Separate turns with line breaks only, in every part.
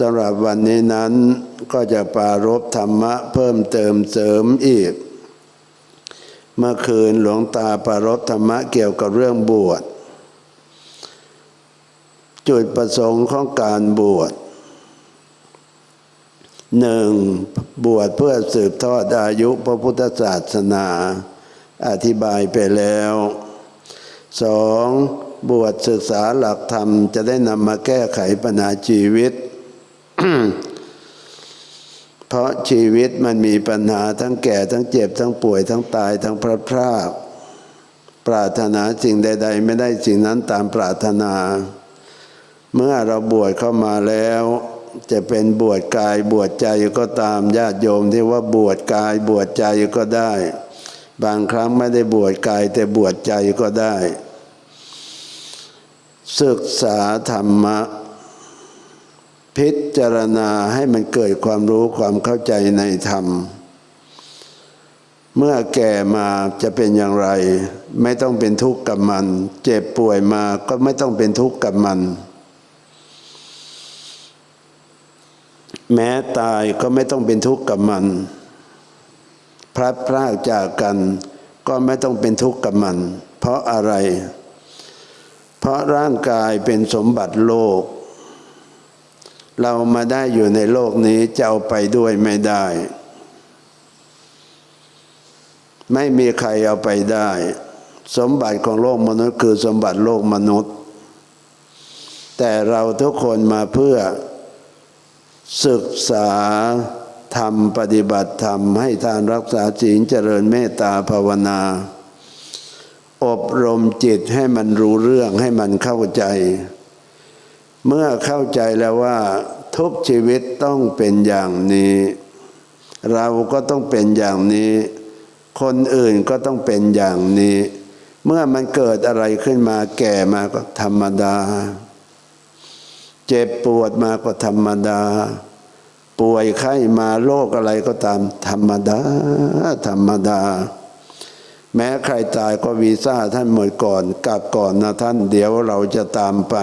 สำหรับวันนี้นั้นก็จะปรารบธรรมะเพิ่มเติมเสริมอีก เมื่อคืนหลวงตาปรารบธรรมะเกี่ยวกับเรื่องบวช จุดประสงค์ของการบวชหนึ่งบวชเพื่อสืบทอดอายุพระพุทธศาสนา อธิบายไปแล้วสองบวชศึกษาหลักธรรมจะได้นำมาแก้ไขปัญหาชีวิต เพราะชีวิตมันมีปัญหาทั้งแก่ทั้งเจ็บทั้งป่วยทั้งตายทั้งพลัดพรากปรารถนาสิ่งใด ๆ ไม่ได้สิ่งนั้นตามปรารถนา เมื่อเราบวชเข้ามาแล้ว จะเป็นบวชกายบวชใจก็ตามญาติโยมที่ว่าบวชกายบวชใจก็ได้ บางครั้งไม่ได้บวชกายแต่บวชใจก็ได้ ศึกษาธรรมะ พิจารณาให้มันเกิดความรู้ความเข้าใจในธรรม เมื่อแก่มาจะเป็นอย่างไร ไม่ต้องเป็นทุกข์กับมัน เจ็บป่วยมาก็ไม่ต้องเป็นทุกข์กับมัน แม้ตายก็ไม่ต้องเป็นทุกข์กับมัน พลัดพรากจากกัน ก็ไม่ต้องเป็นทุกข์กับมัน เพราะอะไร เพราะร่างกายเป็นสมบัติโลก เรามาได้อยู่ในโลกนี้จะเอาไปด้วยไม่ได้ ไม่มีใครเอาไปได้ สมบัติของโลกมนุษย์คือสมบัติโลกมนุษย์ แต่เราทุกคนมาเพื่อศึกษาทำปฏิบัติธรรมให้ทานรักษาศีลเจริญเมตตาภาวนา อบรมจิตให้มันรู้เรื่องให้มันเข้าใจ เมื่อเข้าใจแล้วว่า ทุกชีวิตต้องเป็นอย่างนี้ เราก็ต้องเป็นอย่างนี้ คนอื่นก็ต้องเป็นอย่างนี้ เมื่อมันเกิดอะไรขึ้นมาแก่มาก็ธรรมดา เจ็บปวดมาก็ธรรมดา ป่วยไข้มาโรคอะไรก็ตาม ธรรมดา ธรรมดาแม้ใครตายก็วีซ่าท่านหมดก่อนกลับก่อนนะท่านเดี๋ยวเราจะตามไป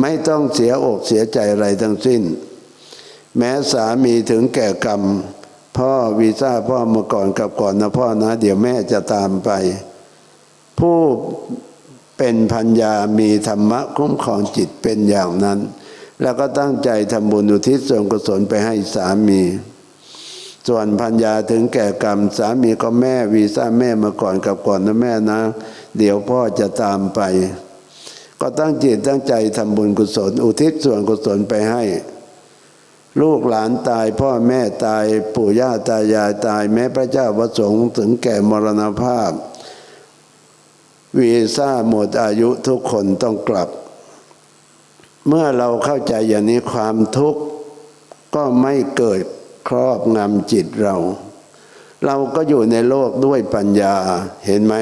ไม่ต้องเสียอกเสียใจอะไรทั้งสิ้น แม้สามีถึงแก่กรรม พ่อวีซ่าพ่อมาก่อนกับก่อนนะพ่อนะ เดี๋ยวแม่จะตามไป ผู้เป็นพัญญามีธรรมะคุ้มครองจิตเป็นอย่างนั้น แล้วก็ตั้งใจทำบุญอุทิศส่วนกุศลไปให้สามี ส่วนพัญญาถึงแก่กรรม สามีก็แม่วีซ่าแม่มาก่อนกับก่อนนะแม่นะ เดี๋ยวพ่อจะตามไป ก็ตั้งจิตตั้งใจทำบุญกุศล อุทิศส่วนกุศลไปให้ ลูกหลานตายพ่อแม่ตายปู่ย่าตายายตายแม้พระเจ้าประสงค์ถึงแก่มรณภาพ วีซ่าหมดอายุทุกคนต้องกลับ เมื่อเราเข้าใจอย่างนี้ความทุกข์ก็ไม่เกิดครอบงำจิตเรา เราก็อยู่ในโลกด้วยปัญญาเห็นไหม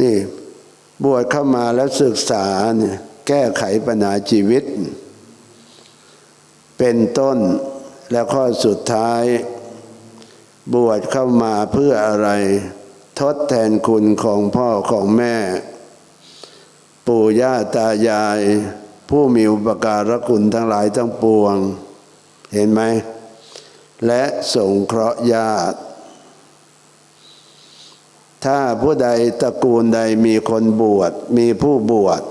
นี่ บวชเข้ามาแล้วศึกษาเนี่ยแก้ไขปัญหาชีวิต เป็นต้นแล้วข้อสุดท้าย บวชเข้ามาเพื่ออะไร ทดแทนคุณของพ่อของแม่ ปู่ย่าตายาย ผู้มีอุปการะคุณทั้งหลายทั้งปวง เห็นไหม และสงเคราะห์ญาติ ถ้าผู้ใดตระกูลใดมีคนบวชมีผู้บวช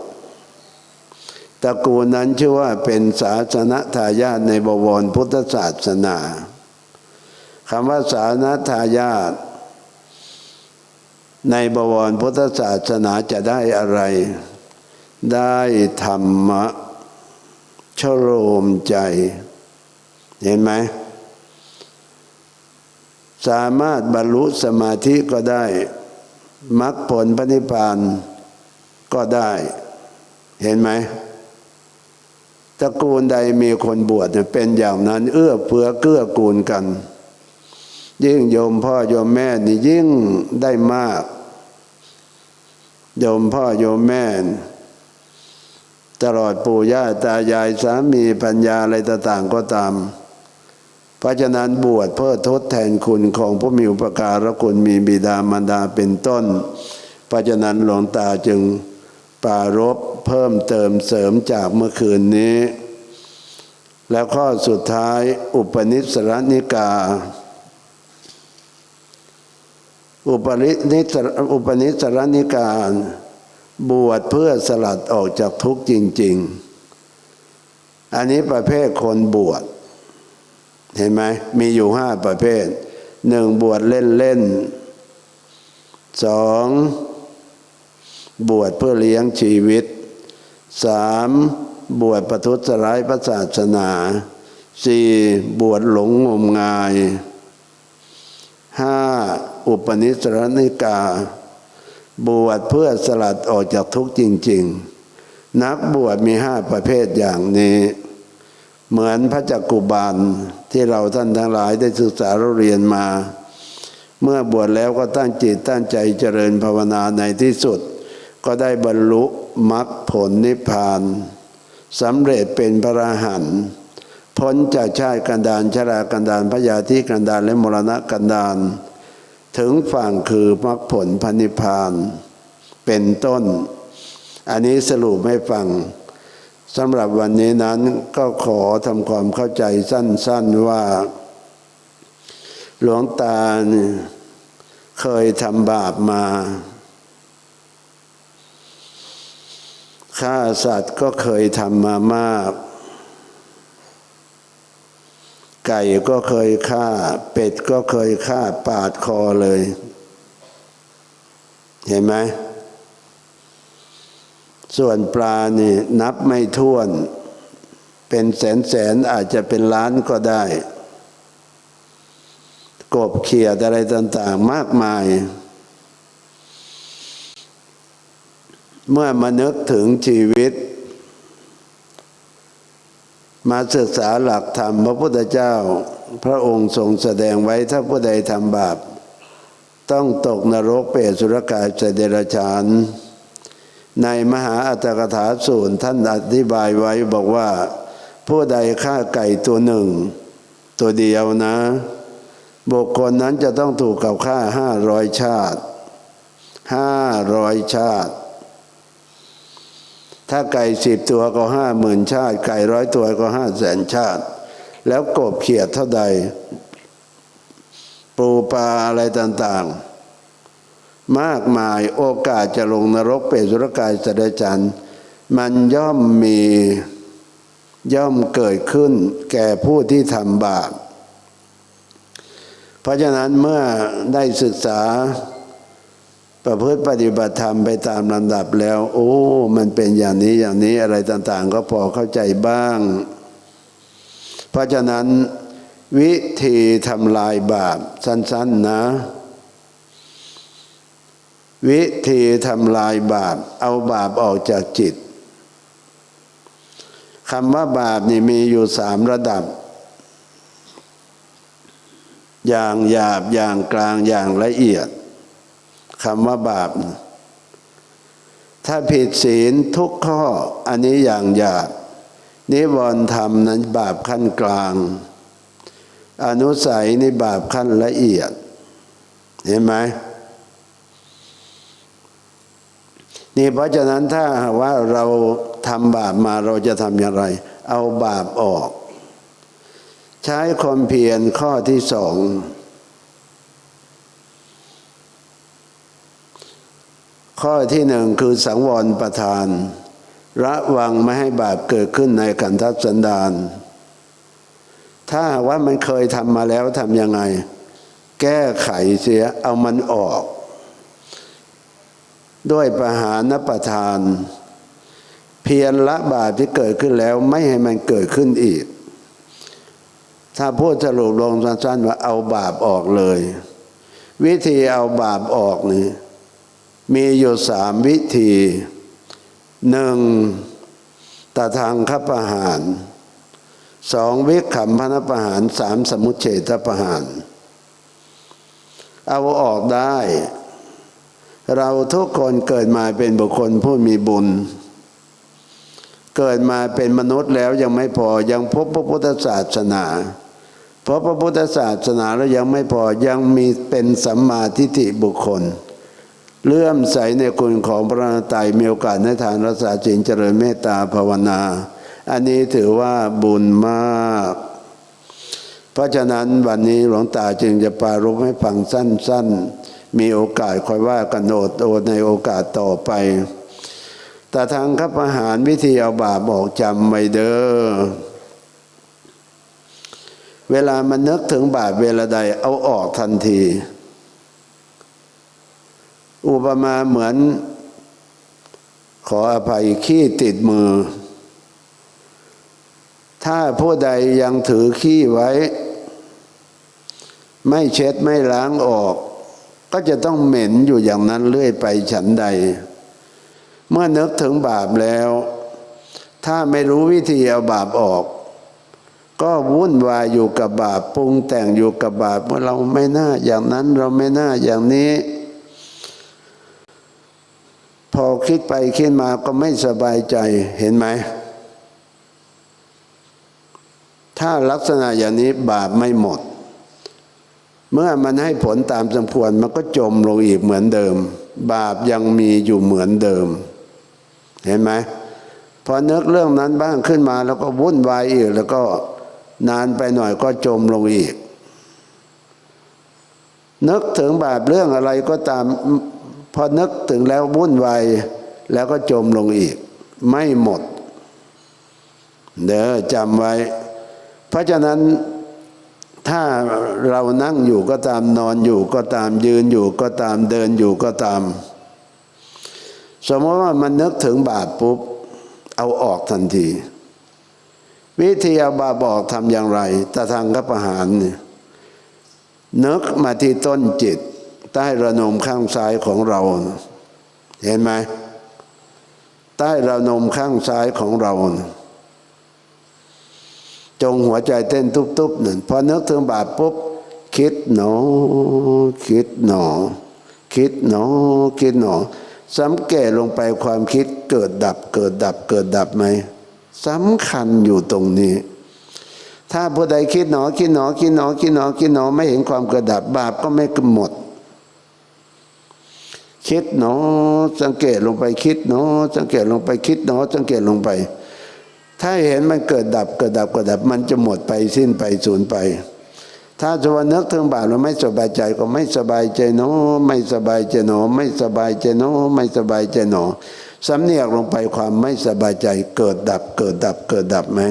ตระกูลนั้นชื่อว่าเป็นศาสนทายาทในบวรพุทธศาสนาคำว่าศาสนทายาทในบวรพุทธศาสนาจะได้อะไร ได้ธรรมะชโลมใจ เห็นไหมสามารถบรรลุสมาธิก็ได้ มรรคผลพระนิพพานก็ได้ เห็นไหมตระกูลใดมีคนบวชเป็นอย่างนั้น เอื้อเฟื้อเกื้อกูลกัน ยิ่งโยมพ่อโยมแม่นี่ยิ่งได้มาก โยมพ่อโยมแม่ ตลอดปู่ย่าตายายสามีปัญญาอะไรต่างๆก็ตาม เพราะฉะนั้นบวชเพื่อทดแทนคุณของผู้มีอุปการะคุณมีบิดามารดาเป็นต้น เพราะฉะนั้นหลวงตาจึงปรารบเพิ่มเติมเสริมจากเมื่อคืนนี้ แล้วข้อสุดท้ายอุปนิสรนิกา อุปนิสรอุปนิสรนิกาบวชเพื่อสลัดออกจากทุกข์จริง ๆ อันนี้ประเภทคนบวช เห็นไหมมีอยู่ห้าประเภทหนึ่งบวชเล่นๆสองบวชเพื่อเลี้ยงชีวิตสามบวชประทุษร้ายพระศาสนาสี่บวชหลงงมงายห้าอุปนิสรนิกา บวชเพื่อสลัดออกจากทุกข์จริง ๆ นักบวชมีห้าประเภทอย่างนี้ เหมือนพระจักกุบาลที่เราท่านทั้งหลายได้ศึกษาเรียนมา เมื่อบวชแล้วก็ตั้งจิตตั้งใจเจริญภาวนาในที่สุด ก็ได้บรรลุมรรคผลนิพพานสำเร็จเป็นพระอรหันต์พ้นจากชาติกันดารชรากันดารพยาธิกันดารและมรณะกันดารถึงฝั่งคือมรรคผลพระนิพพาน เป็นต้น อันนี้สรุปให้ฟัง สำหรับวันนี้นั้นก็ขอทำความเข้าใจสั้น ๆว่า หลวงตาเคยทำบาปมาฆ่าสัตว์ก็เคยทำมามาก ไก่ก็เคยฆ่า เป็ดก็เคยฆ่าปาดคอเลย เห็นไหม ส่วนปลานี่นับไม่ถ้วน เป็นแสนแสนอาจจะเป็นล้านก็ได้ กบเขียดอะไรต่าง ๆ มากมาย เมื่อมานึกถึงชีวิต มาศึกษาหลักธรรมพระพุทธเจ้า พระองค์ทรงแสดงไว้ถ้าผู้ใดทำบาป ต้องตกนรกเปรตสุรกายจเดรัจฉาน ในมหาอัตถกถาสูตรท่านอธิบายไว้บอกว่า ผู้ใดฆ่าไก่ตัวหนึ่ง ตัวเดียวนะ บุคคลนั้นจะต้องถูกกับฆ่าห้าร้อยชาติห้าร้อยชาติ ถ้าไก่สิบตัวก็ห้าหมื่นชาติ ไก่ร้อยตัวก็ห้าแสนชาติ แล้วกบเขียดเท่าใด ปูปลาอะไรต่าง ๆ มากมายโอกาสจะลงนรกเปรตสุรกายสดจันมันย่อมมีย่อมเกิดขึ้นแก่ผู้ที่ทำบาป เพราะฉะนั้นเมื่อได้ศึกษาประพฤติปฏิบัติธรรมไปตามลำดับแล้ว โอ้ มันเป็นอย่างนี้อย่างนี้อะไรต่าง ๆ ก็พอเข้าใจบ้าง เพราะฉะนั้นวิธีทำลายบาปสั้น ๆ นะ วิธีทำลายบาป เอาบาปออกจากจิตคำว่าบาปนี่มีอยู่สามระดับ อย่างหยาบอย่างกลางอย่างละเอียดคำว่าบาป ถ้าผิดศีลทุกข้ออันนี้อย่างหยาบนิวรณ์ธรรมนั้นบาปขั้นกลาง อนุสัยนี่บาปขั้นละเอียด เห็นไหม นี่เพราะฉะนั้นถ้าว่าเราทำบาปมาเราจะทำอย่างไร เอาบาปออก ใช้ความเพียรข้อที่สองข้อที่หนึ่งคือสังวรประทาน ระวังไม่ให้บาปเกิดขึ้นในกันทัสันดาน ถ้าว่ามันเคยทำมาแล้วทำยังไง แก้ไขเสียเอามันออก ด้วยประหารประทาน เพียรละบาปที่เกิดขึ้นแล้วไม่ให้มันเกิดขึ้นอีก ถ้าพูดสรุปลงสั้นๆว่าเอาบาปออกเลย วิธีเอาบาปออกนี่มีอยู่สามวิธีหนึ่งตาทางคับประหารสองวิขำพนประหารสามสมุเฉทประหาร เอาออกได้ เราทุกคนเกิดมาเป็นบุคคลผู้มีบุญ เกิดมาเป็นมนุษย์แล้วยังไม่พอยังพบพระพุทธศาสนา เพราะพระพุทธศาสนาแล้วยังไม่พอยังมีเป็นสัมมาทิฏฐิบุคคล เลื่อมใสในคุณของพระนาไตรมีโอกาสในทานรักษาศีลเจริญเมตตาภาวนา อันนี้ถือว่าบุญมาก เพราะฉะนั้นวันนี้หลวงตาจึงจะปรารภให้ฟังสั้น ๆ มีโอกาสคอยว่ากันโอดโอดในโอกาสต่อไป แต่ทางขับอาหารวิธีเอาบาปออกจำไว้เด้อ เวลามันนึกถึงบาปเวลาใดเอาออกทันที อุปมาเหมือน ขออภัยขี้ติดมือ ถ้าผู้ใดยังถือขี้ไว้ ไม่เช็ดไม่ล้างออก ก็จะต้องเหม็นอยู่อย่างนั้นเรื่อยไปฉันใด เมื่อนึกถึงบาปแล้ว ถ้าไม่รู้วิธีเอาบาปออก ก็วุ่นวายอยู่กับบาปปรุงแต่งอยู่กับบาปว่าเราไม่น่าอย่างนั้นเราไม่น่าอย่างนี้ พอคิดไปคิดมาก็ไม่สบายใจเห็นไหม ถ้าลักษณะอย่างนี้บาปไม่หมด เมื่อมันให้ผลตามสมควรมันก็จมลงอีกเหมือนเดิม บาปยังมีอยู่เหมือนเดิม เห็นไหมพอนึกเรื่องนั้นบ้างขึ้นมา แล้วก็วุ่นวายอีก แล้วก็นานไปหน่อยก็จมลงอีก นึกถึงบาปเรื่องอะไรก็ตาม พอนึกถึงแล้ววุ่นวายแล้วก็จมลงอีก ไม่หมด เด้อจำไว้ เพราะฉะนั้น ถ้าเรานั่งอยู่ก็ตามนอนอยู่ก็ตามยืนอยู่ก็ตามเดินอยู่ก็ตาม สมมติว่ามันนึกถึงบาปปุ๊บ เอาออกทันที วิธีเอาบาปออกทำอย่างไรตาทางกับอาหารเนี่ยนึกมาที่ต้นจิต ใต้ระนมข้างซ้ายของเรา เห็นไหมใต้ระนมข้างซ้ายของเรา จงหัวใจเต้นตุบๆหนึ่งพอนึกถึงบาปปุ๊บ คิดหนอ คิดหนอ คิดหนอ คิดหนอสังเกตลงไปความคิดเกิดดับ เกิดดับ เกิดดับไหมสำคัญอยู่ตรงนี้ ถ้าผู้ใดคิดหนอ คิดหนอ คิดหนอ คิดหนอ คิดหนอ ไม่เห็นความเกิดดับบาปก็ไม่กำหมด คิดหนอ สังเกตลงไปคิดหนอ สังเกตลงไปคิดหนอ สังเกตลงไป ถ้าเห็นมันเกิดดับเกิดดับเกิดดับ มันจะหมดไปสิ้นไปสูญไป ถ้าจะวันนึกถึงบาปแล้วไม่สบายใจก็ไม่สบายใจเนอไม่สบายใจเนอไม่สบายใจเนอไม่สบายใจเนอสำเนียกลงไปความไม่สบายใจเกิดดับเกิดดับเกิดดับไหม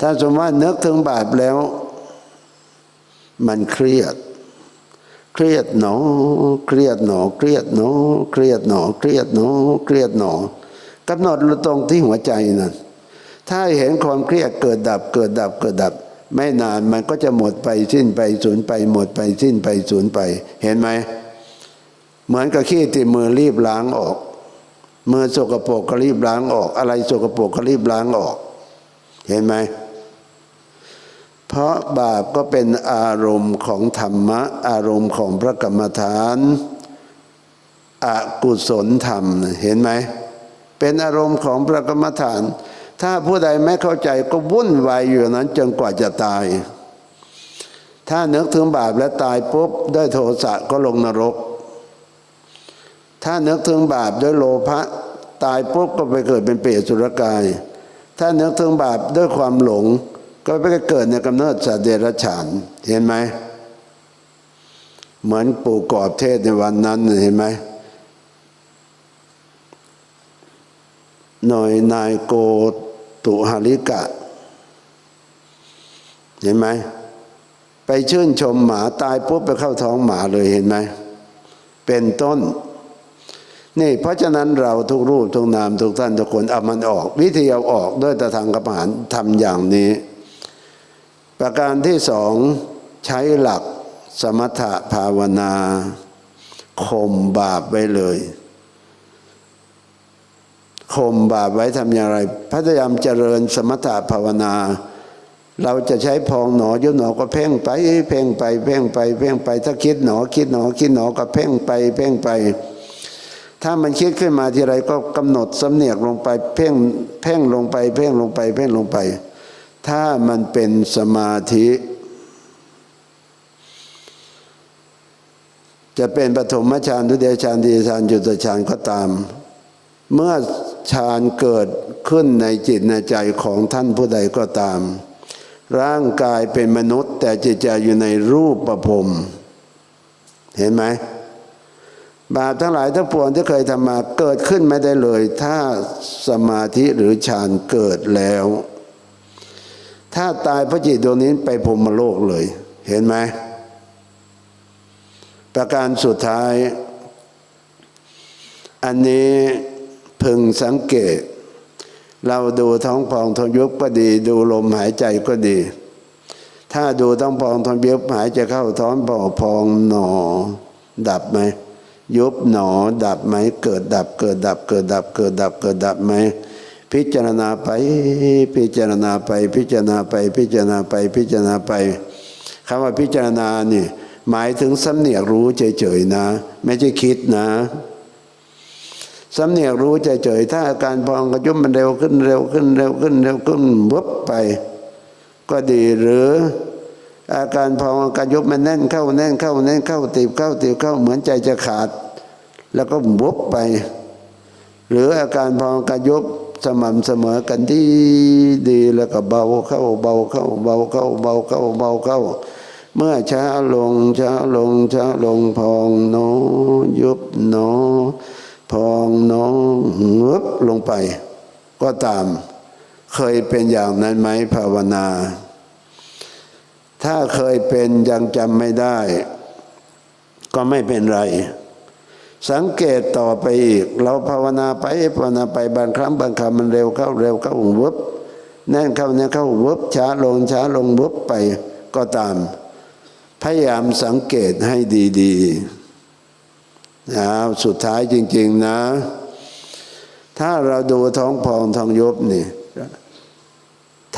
ถ้าสมมติว่านึกถึงบาปแล้ว มันเครียด เครียดหนอ เครียดหนอ เครียดหนอ เครียดหนอ เครียดหนอ เครียดหนอ กำหนดตรงที่หัวใจนั่นถ้าเห็นความเครียดเกิดดับเกิดดับเกิดดับ ไม่นานมันก็จะหมดไปสิ้นไปสูญไป หมดไปสิ้นไปสูญไป เห็นไหมเหมือนกับขี้ติดมือรีบล้างออก มือสกปรกก็รีบล้างออก อะไรสกปรกก็รีบล้างออก เห็นไหมเพราะบาปก็เป็นอารมณ์ของธรรมะ อารมณ์ของพระกรรมฐานอกุศลธรรมเห็นไหม เป็นอารมณ์ของพระกรรมฐาน ถ้าผู้ใดไม่เข้าใจก็วุ่นวายอยู่นั้นจนกว่าจะตาย ถ้านึกถึงบาปและตายปุ๊บด้วยโทสะก็ลงนรก ถ้านึกถึงบาปด้วยโลภะตายปุ๊บก็ไปเกิดเป็นเปรตสุรกาย ถ้านึกถึงบาปด้วยความหลง ก็ไปเกิดในกำเนิดสัตว์เดรัจฉานเห็นไหม เหมือนปู่กอบเทศในวันนั้นเห็นไหม หน่อยนายโกตุหาริกะ เห็นไหม ไปชื่นชมหมาตายปุ๊บไปเข้าท้องหมาเลยเห็นไหม เป็นต้น นี่เพราะฉะนั้นเราทุกรูปทุกนามทุกท่านทุกคนเอามันออก วิธีเอาออกด้วยตะทางกระปานทำอย่างนี้ ประการที่สองใช้หลักสมถะภาวนาข่มบาปไว้เลย ข่มบาปไว้ทำอย่างไร พยายามเจริญสมถะภาวนา เราจะใช้พองหนอยุบหนอก็เพ่งไป เพ่งไป เพ่งไป เพ่งไป ถ้าคิดหนอคิดหนอคิดหนอก็เพ่งไป เพ่งไป ถ้ามันคิดขึ้นมาทีไรก็กำหนดสำเนียกลงไปเพ่งเพ่งลงไป เพ่งลงไป เพ่งลงไป ถ้ามันเป็นสมาธิ จะเป็นปฐมฌานทุติยฌานตติยฌานจุตฌานก็ตาม เมื่อ ฌานเกิดขึ้นในจิตในใจของท่านผู้ใดก็ตาม ร่างกายเป็นมนุษย์ แต่จิตใจอยู่ในรูปประพรมเห็นไหมบาปทั้งหลายทั้งปวงที่เคยทำมาเกิดขึ้นไม่ได้เลย ถ้าสมาธิหรือฌานเกิดแล้ว ถ้าตายพระจิตดวงนี้ไปพรมโลกเลย เห็นไหมประการสุดท้าย อันนี้ พึงสังเกต เราดูท้องพองท้องยุบก็ดี ดูลมหายใจก็ดี ถ้าดูท้องพองท้องยุบหายใจเข้าท้องพองพองหนอ ดับไหมยุบหนอดับไหมเกิดดับเกิดดับเกิดดับเกิดดับเกิดดับไหมพิจารณาไปพิจารณาไป พิจารณาไป พิจารณาไปพิจารณาไปคำว่าพิจารณานี่หมายถึงสำเนียกรู้เฉยๆนะ ไม่ใช่คิดนะ สำเนียกรู้ใจเฉยถ้าอาการพองกระยุบมันเร็วขึ้นเร็วขึ้นเร็วขึ้นเร็วขึ้นวบไป ก็ดีหรืออาการพองกระยุบมันแน่นเข้าแน่นเข้าแน่นเข้าตีบเข้าตีบเข้าเหมือนใจจะขาด แล้วก็วบไป หรืออาการพองกระยุบสม่ำเสมอกันที่ดีแล้วก็เบาเข้าเบาเข้าเบาเข้าเบาเข้าเบาเข้า เมื่อช้าลงช้าลงช้าลงพองโนยุบโน พองโนงึบลงไป ก็ตาม เคยเป็นอย่างนั้นไหมภาวนา ถ้าเคยเป็นยังจำไม่ได้ ก็ไม่เป็นไร สังเกตต่อไปอีก เราภาวนาไปภาวนาไปบางครั้งบางคำมันเร็วเข้าเร็วเข้าวุบแน่นเข้าแน่นเข้าวุบช้าลงช้าลงวุบไปก็ตาม พยายามสังเกตให้ดี ๆ นะสุดท้ายจริง ๆนะ ถ้าเราดูท้องพองท้องยุบนี่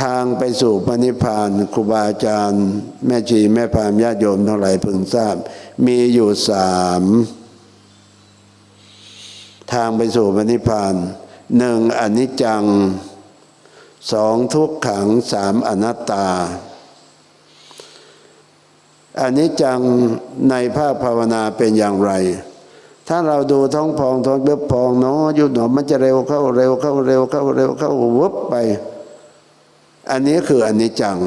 ทางไปสู่พระนิพพานครูบาอาจารย์ แม่ชีแม่พามญาติโยมทั้งหลายพึงทราบ มีอยู่สามทางไปสู่พระนิพพานหนึ่งอนิจจังสองทุกขังสามอนัตตาอนิจจังในภาคภาวนาเป็นอย่างไร ถ้าเราดูท้องพองท้องเบือบพองเนาะยุบหนอมันจะเร็วเข้าเร็วเข้าเร็วเข้าเร็วเข้าวุบไป อันนี้คืออนิจจัง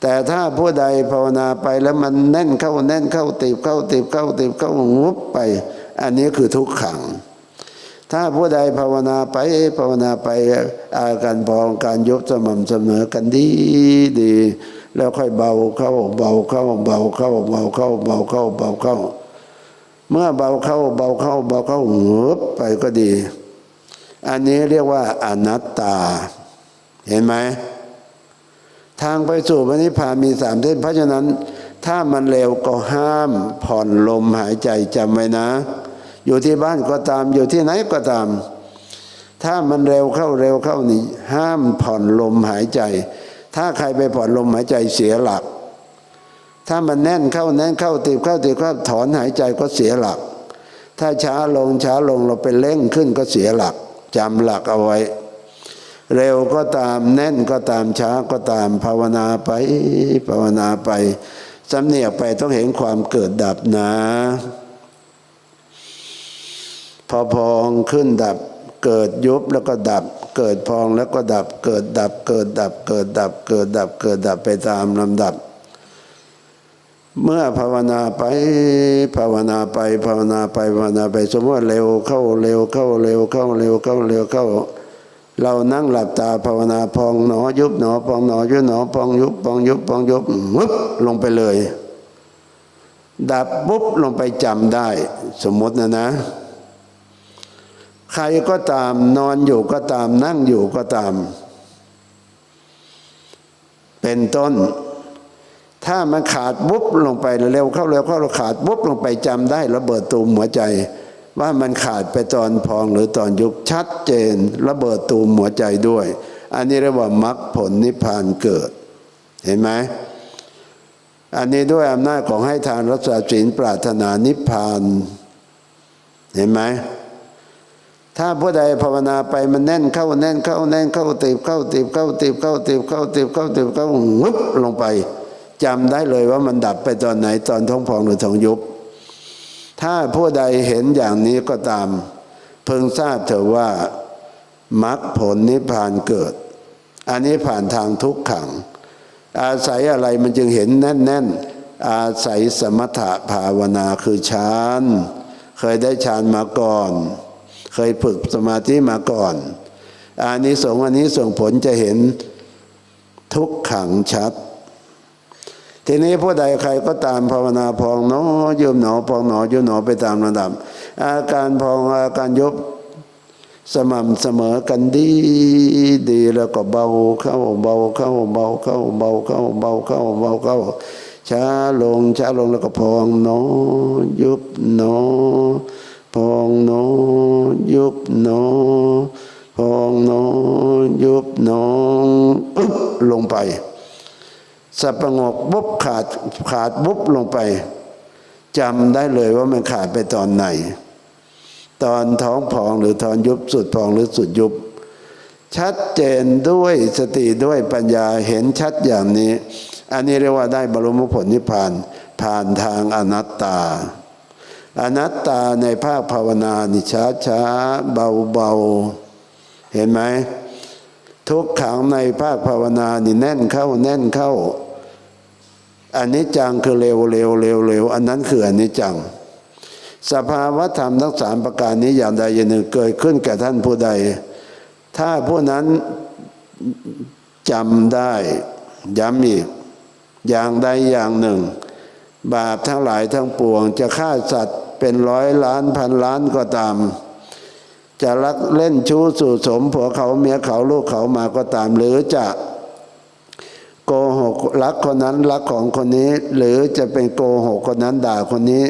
แต่ถ้าผู้ใดภาวนาไปแล้วมันแน่นเข้าแน่นเข้าตีบเข้าตีบเข้าตีบเข้าวุบไป อันนี้คือทุกขังถ้าผู้ใดภาวนาไปภาวนาไปอาการพองการยกสม่ำเสมอกันดีดี แล้วค่อยเบาเข้าเบาเข้าเบาเข้าเบาเข้าเบาเข้าเบาเข้า เมื่อเบาเข้าเบาเข้าเบาเข้าหุบไปก็ดี อันนี้เรียกว่าอนัตตา เห็นไหมทางไปสู่พระนิพพานมีสามเส้นเพราะฉะนั้น ถ้ามันเร็วก็ห้ามผ่อนลมหายใจจำไว้นะ อยู่ที่บ้านก็ตามอยู่ที่ไหนก็ตาม ถ้ามันเร็วเข้าเร็วเข้านี่ห้ามผ่อนลมหายใจ ถ้าใครไปผ่อนลมหายใจเสียหลัก ถ้ามันแน่นเข้าแน่นเข้าตีบเข้าตีบเข้าถอนหายใจก็เสียหลัก ถ้าช้าลงช้าลงเราไปเร่งขึ้นก็เสียหลักจำหลักเอาไว้ เร็วก็ตามแน่นก็ตามช้าก็ตามภาวนาไปภาวนาไปสำเนียกไปต้องเห็นความเกิดดับนะ พอพองขึ้นดับเกิดยุบแล้วก็ดับ เกิดพองแล้วก็ดับ เกิดดับ เกิดดับ เกิดดับ เกิดดับ เกิดดับไปตามลำดับ เมื่อภาวนาไปภาวนาไปภาวนาไปภาวนาไป สมมติว่าเร็วเข้าเร็วเข้าเร็วเข้าเร็วเข้าเร็วเข้า เรานั่งหลับตาภาวนาพองหนอยุบหนอพองหนอยุบหนอพองยุบพองยุบพองยุบมึบลงไปเลย ดับปุ๊บลงไปจำได้ สมมตินะนะ ใครก็ตามนอนอยู่ก็ตามนั่งอยู่ก็ตาม เป็นต้น ถ้ามันขาดปุ๊บลงไปเร็วเข้าเร็วเข้าเราขาดปุ๊บลงไปจำได้ระเบิดตูมหัวใจ ว่ามันขาดไปตอนพองหรือตอนยุบชัดเจน ระเบิดตูมหัวใจด้วย อันนี้เรียกว่ามรรคผลนิพพานเกิด เห็นไหมอันนี้ด้วยอำนาจของให้ทานรักษาศีลปรารถนานิพพาน เห็นไหมถ้าผู้ใดภาวนาไปมันแน่นเข้าแน่นเข้าแน่นเข้าตีบเข้าตีบเข้าตีบเข้าตีบเข้าตีบเข้าตีบเข้างุบลงไป จำได้เลยว่ามันดับไปตอนไหนตอนท้องพองหรือท้องยุบ ถ้าผู้ใดเห็นอย่างนี้ก็ตาม เพิ่งทราบเถอะว่ามรรคผลนิพพานเกิด อันนี้ผ่านทางทุกขัง อาศัยอะไรมันจึงเห็นแน่น ๆ อาศัยสมถะภาวนาคือฌานเคยได้ฌานมาก่อน เคยฝึกสมาธิมาก่อนอานิสงส์อันนี้ส่งผลจะเห็นทุกขังชัด ทีนี้ผู้ใดใครก็ตามภาวนาพองหนอยุบหนอพองหนอยุบหนอไปตามระดับ อาการพองอาการยุบสม่ำเสมอกันดีดีแล้วก็เบาเข้าเบาเข้าเบาเข้าเบาเข้าเบาเข้าเบาเข้าช้าลงช้าลงแล้วก็พองหนอยุบหนอพองหนอยุบหนอพองหนอยุบหนออึ๊บลงไป สับประงกบุบขาดขาดบุบลงไปจำได้เลยว่ามันขาดไปตอนไหน ตอนท้องพองหรือตอนยุบสุดพองหรือสุดยุบ ชัดเจนด้วยสติด้วยปัญญาเห็นชัดอย่างนี้ อันนี้เรียกว่าได้บรมผลนิพพานผ่านทางอนัตตา อนัตตาในภาคภาวนานี่ช้าช้าเบาเบาเห็นไหมทุกขังในภาคภาวนานี่แน่นเข้าแน่นเข้า อันนี้จังคือเร็วเร็วเร็วเร็วอันนั้นคืออันนี้จัง สภาวธรรมทั้งสามประการนี้อย่างใดอย่างหนึ่งเกิดขึ้นแก่ท่านผู้ใด ถ้าผู้นั้นจำได้ย้ำอีกอย่างใดอย่างหนึ่ง บาปทั้งหลายทั้งปวง จะฆ่าสัตว์เป็นร้อยล้านพันล้านก็ตาม จะรักเล่นชู้สู่สมผัวเขาเมียเขาลูกเขามาก็ตาม หรือจะ โกหกรักคนนั้นรักของคนนี้ หรือจะเป็นโกหกคนนั้นด่าคนนี้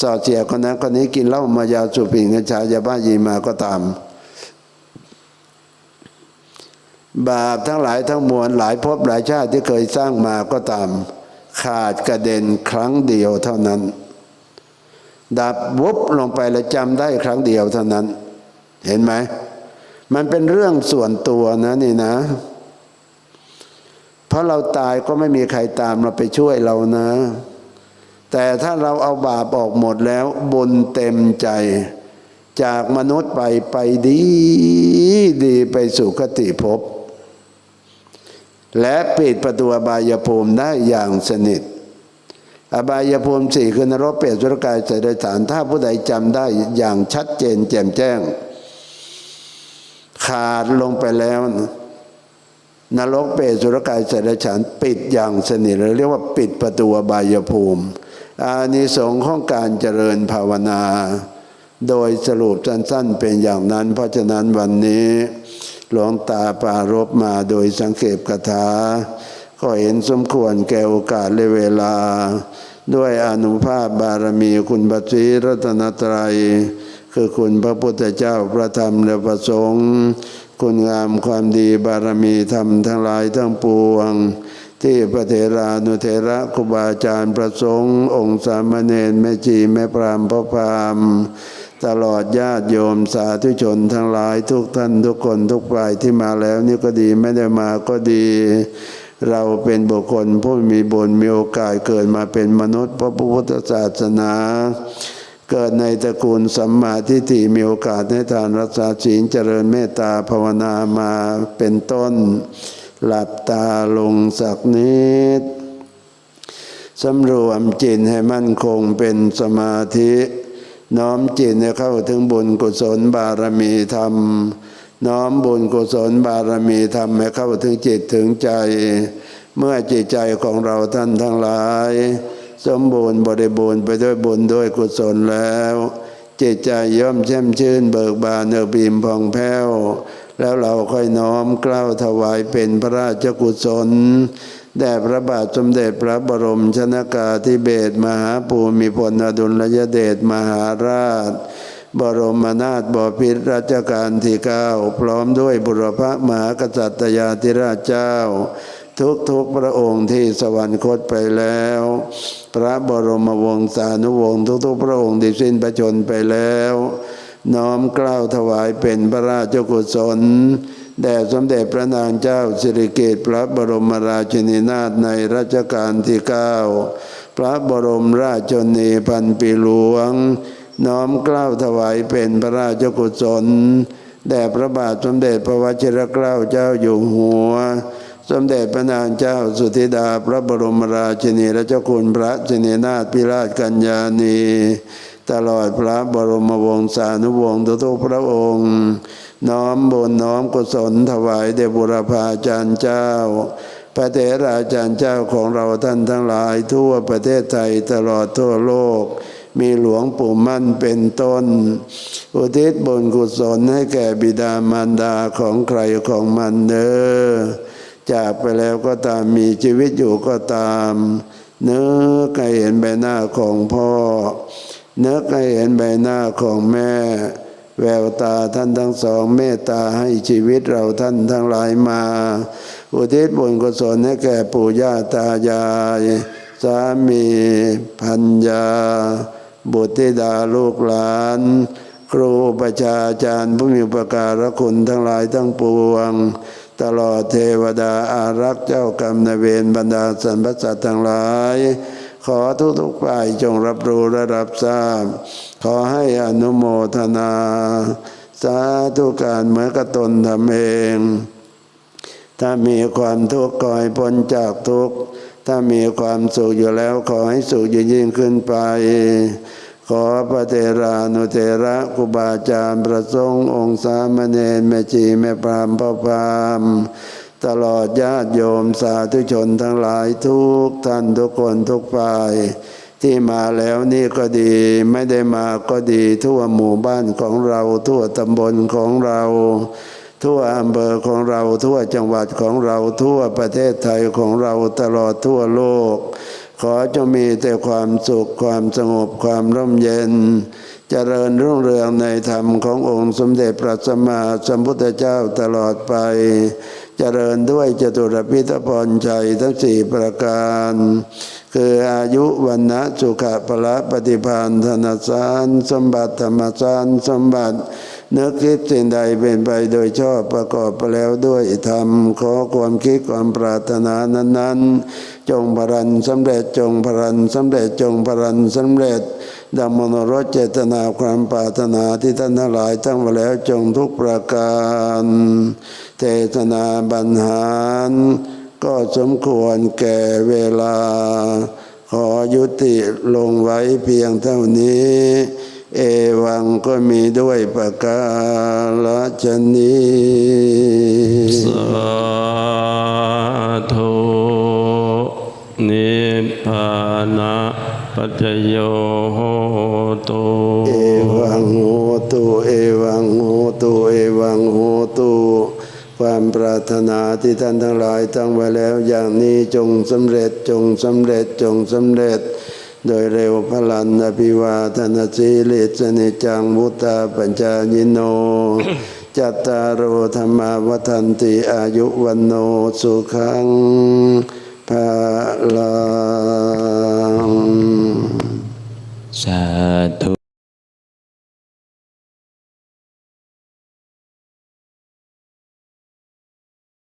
สอดเสียคนนั้นคนนี้กินเหล้ามายาสูบปิ่งกัญชายาบ้ายีมาก็ตาม บาปทั้งหลายทั้งมวลหลายภพหลายชาติที่เคยสร้างมาก็ตาม ขาดกระเด็นครั้งเดียวเท่านั้น ดับวุบลงไปแล้วจำได้ครั้งเดียวเท่านั้น เห็นไหมมันเป็นเรื่องส่วนตัวนะนี่นะ เพราะเราตายก็ไม่มีใครตามเราไปช่วยเรานะ แต่ถ้าเราเอาบาปออกหมดแล้วบุญเต็มใจ จากมนุษย์ไปไปดีดีไปสู่คติภพและปิดประตูอบายภูมิได้อย่างสนิท อบายภูมิสี่คือนรกเปรตสุรกายเสดฐานถ้าผู้ใดจำได้อย่างชัดเจนแจ่มแจ้ง ขาดลงไปแล้วน นรกเปรตสุรกายเสดฐานปิดอย่างสนิทเลยเรียกว่าปิดประตูบายภูมิ อานิสงส์ของการเจริญภาวนา โดยสรุปสั้นๆเป็นอย่างนั้น เพราะฉะนั้นวันนี้หลวงตาปรารบมาโดยสังเกตกถาก็เห็นสมควรแก่โอกาสและเวลา ด้วยอนุภาพบารมีคุณบัตรีรัตนตรัย คือคุณพระพุทธเจ้าพระธรรมและพระสงฆ์ คุณงามความดีบารมีธรรมทั้งหลายทั้งปวง ที่พระเถรานุเถระครูบาอาจารย์ประสงค์ องค์สามเณรแม่จีแม่พรามพ่อพามตลอดญาติโยมสาธุชนทั้งหลายทุกท่านทุกคนทุกฝ่ายที่มาแล้วนี่ก็ดีไม่ได้มาก็ดี เราเป็นบุคคลผู้มีบุญมีโอกาสเกิดมาเป็นมนุษย์พระพุทธศาสนา เกิดในตระกูลสัมมาทิฏฐิมีโอกาสในทานรักษาศีลเจริญเมตตาภาวนามาเป็นต้น หลับตาลงสักนิดสำรวมจิตให้มั่นคงเป็นสมาธิ น้อมจิตให้เข้าถึงบุญกุศลบารมีธรรม น้อมบุญกุศลบารมีธรรมให้เข้าถึงจิตถึงใจ เมื่อจิตใจของเราท่านทั้งหลาย สมบูรณ์บริบูรณ์ไปด้วยบุญด้วยกุศลแล้ว จิตใจย่อมแช่มชื่นเบิกบานเอิบอิ่มผ่องแผ้ว แล้วเราค่อยน้อมเกล้าวถวายเป็นพระราชกุศลแด่พระบาทสมเด็จพระบรมชนากาธิเบศมหาภูมิพลอดุลยเดชมหาราช บรมนาถบพิตรรัชกาลที่เก้าพร้อมด้วยบุรพมหากษัตริยาธิราชเจ้า ทุกทุกๆพระองค์ที่สวรรคตไปแล้ว พระบรมวงศานุวงศ์ทุกๆพระองค์ที่สิ้นพระชนไปแล้ว น้อมกล้าวถวายเป็นพระราชกุศลแด่สมเด็จพระนางเจ้าสิริกิติ์พระบรมราชินีนาถในรัชกาลที่เก้าพระบรมราชชนีพันปีหลวง น้อมกล้าถวายเป็นพระราชกุศลแด่พระบาทสมเด็จพระวชิรเกล้าเจ้าอยู่หัว สมเด็จพระนางเจ้าสุธิดาพระบรมราชินีและเจ้าคุณพระสินีนาถพิราชกัญญาณี ตลอดพระบรมวงศานุวงศ์ทุกๆพระองค์ น้อมบุญน้อมกุศลถวายแด่บุรพาจารย์เจ้า พระเถราจารย์เจ้าของเราท่านทั้งหลายทั่วประเทศไทยตลอดทั่วโลกมีหลวงปู่มั่นเป็นต้น อุทิศบุญกุศลให้แก่บิดามารดาของใครของมันเด้อ จากไปแล้วก็ตามมีชีวิตอยู่ก็ตาม เนื้อใครเห็นใบหน้าของพ่อ เนื้อใครเห็นใบหน้าของแม่ แววตาท่านทั้งสองเมตตาให้ชีวิตเราท่านทั้งหลายมา อุทิศบุญกุศลให้แก่ปู่ย่าตายาย สามีพัญญา บุตรธิดาลูกหลานครูประชาจารย์ผู้มีอุปการคุณทั้งหลายทั้งปวง ตลอดเทวดาอารักษ์เจ้ากรรมนเวรบรรดาสรรพสัตว์ทั้งหลาย ขอทุกทุกๆฝ่ายจงรับรู้และรับทราบ ขอให้อนุโมทนา สาธุการเหมือนกับตนทำเอง ถ้ามีความทุกข์ก็ให้พ้นจากทุกข์ถ้ามีความสุขอยู่แล้วขอให้สุขยิ่งขึ้นไป ขอพระเทรานุเทระครูบาอาจารย์ประสงค์องค์สามเณรแม่จีแม่พรามพ่อพรามตลอดญาติโยมสาธุชนทั้งหลายทุกท่านทุกคนทุกฝ่าย ที่มาแล้วนี่ก็ดีไม่ได้มาก็ดีทั่วหมู่บ้านของเรา ทั่วตำบลของเรา ทั่วอำเภอของเราทั่วจังหวัดของเราทั่วประเทศไทยของเราตลอดทั่วโลก ขอจงมีแต่ความสุขความสงบความร่มเย็นจเจริญรุ่งเรืองในธรรมขององค์สมเด็จพระสัมมาสัมพุทธเจ้าตลอดไปจเจริญด้วยจตุรพิธพรชัยทั้งสี่ประการ คืออายุวันนะสุขะพละปฏิภาณธนสารสมบัติธรรมสารสมบัตินึกคิดสิ่งใดเป็นไปโดยชอบประกอบไปแล้วด้วยธรรมขอความคิดความปรารถนานั้น ๆ จงพรันสำเร็จจงพรันสำเร็จจงพรันสำเร็จดังมโนรสเจตนาความปรารถนาที่ท่านทั้งหลายตั้งไว้แล้วจงทุกประการเทศนาบรรหารก็สมควรแก่เวลา ขอยุติลงไว้เพียงเท่านี้ เอวังก็มีด้วยประกาศนี้
สาธุ นะปัจจโยโหตุ
เอวังโหตุเอวังโหตุเอวังโหตุความปรารถนาที่ท่านทั้งหลายตั้งไว้แล้วอย่างนี้จงสำเร็จจงสำเร็จจงสำเร็จ โดยเร็วพลันอภิวาทนาสีลิสนิจังมุตตาปัญญายิโน จัตตารโอธรรมาวัฏันติอายุวันโนสุขัง ภาลัง
สาธุ